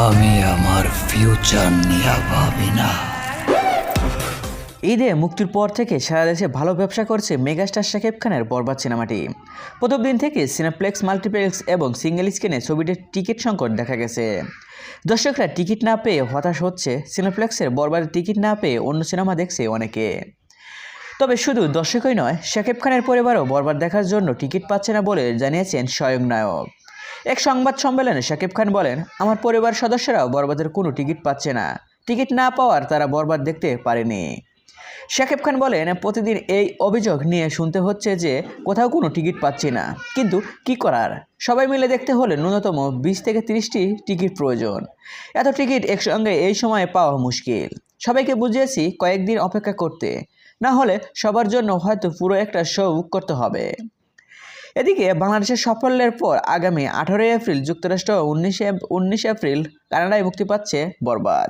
আমি আমার ফিউচার নিয়ে ভাবি না। ঈদে মুক্তির পর থেকে সারা দেশে ভালো ব্যবসা করছে মেগাস্টার শাকিব খানের বরবাদ সিনেমাটি। প্রথম দিন থেকে সিনেপ্লেক্স মাল্টিপ্লেক্স এবং সিঙ্গেল স্ক্রিনে ছবিটির টিকিট সংকট দেখা গেছে। দর্শকরা টিকিট না পেয়ে হতাশ হচ্ছে সিনেপ্লেক্সের বরবাদের টিকিট না পেয়ে অন্য সিনেমা দেখছে অনেকে। তবে শুধু দর্শকই নয়, শাকিব খানের পরিবারও বরবাদ দেখার জন্য টিকিট পাচ্ছে না বলে জানিয়েছেন স্বয়ং নায়ক এক সংবাদ সম্মেলনে শাকিব খান বলেন, আমার পরিবার সদস্যরাও বরবাদের কোনো টিকিট পাচ্ছে না। টিকিট না পাওয়ার তারা বরবাদ দেখতে পারেনি। শাকিব খান বলেন, প্রতিদিন এই অভিযোগ নিয়ে শুনতে হচ্ছে যে কোথাও কোনো টিকিট পাচ্ছি না। কিন্তু কি করার? সবাই মিলে দেখতে হলে ন্যূনতম বিশ থেকে তিরিশটি টিকিট প্রয়োজন। এত টিকিট একসঙ্গে এই সময়ে পাওয়া মুশকিল। সবাইকে বুঝিয়েছি কয়েকদিন অপেক্ষা করতে। না হলে সবার জন্য হয়তো পুরো একটা শো করতে হবে। এদিকে বাংলাদেশের সাফল্যের পর আগামী আঠারোই এপ্রিল যুক্তরাষ্ট্র উনিশে উনিশে এপ্রিল কানাডায় মুক্তি পাচ্ছে বরবাদ।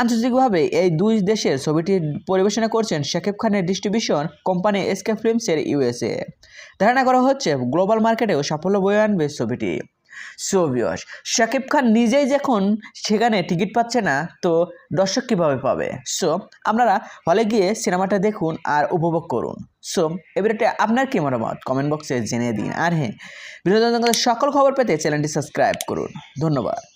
আন্তর্জাতিকভাবে এই দুই দেশের ছবিটি পরিবেশনা করছেন শাকিব খানের ডিস্ট্রিবিউশন কোম্পানি এসকে ফিল্মসের ইউএসএ ধারণা করা হচ্ছে, গ্লোবাল মার্কেটেও সাফল্য বয়ে আনবে ছবিটি। সোভিয়স শাকিব খান নিজেই যখন সেখানে টিকিট পাচ্ছে না, তো দর্শক কীভাবে পাবে? সো আপনারা হলে গিয়ে সিনেমাটা দেখুন আর উপভোগ করুন। সো এবারে আপনার কী মতামত? কমেন্ট বক্সে জেনে দিন। আর হ্যাঁ বিনোদন সকল খবর পেতে চ্যানেলটি সাবস্ক্রাইব করুন। ধন্যবাদ।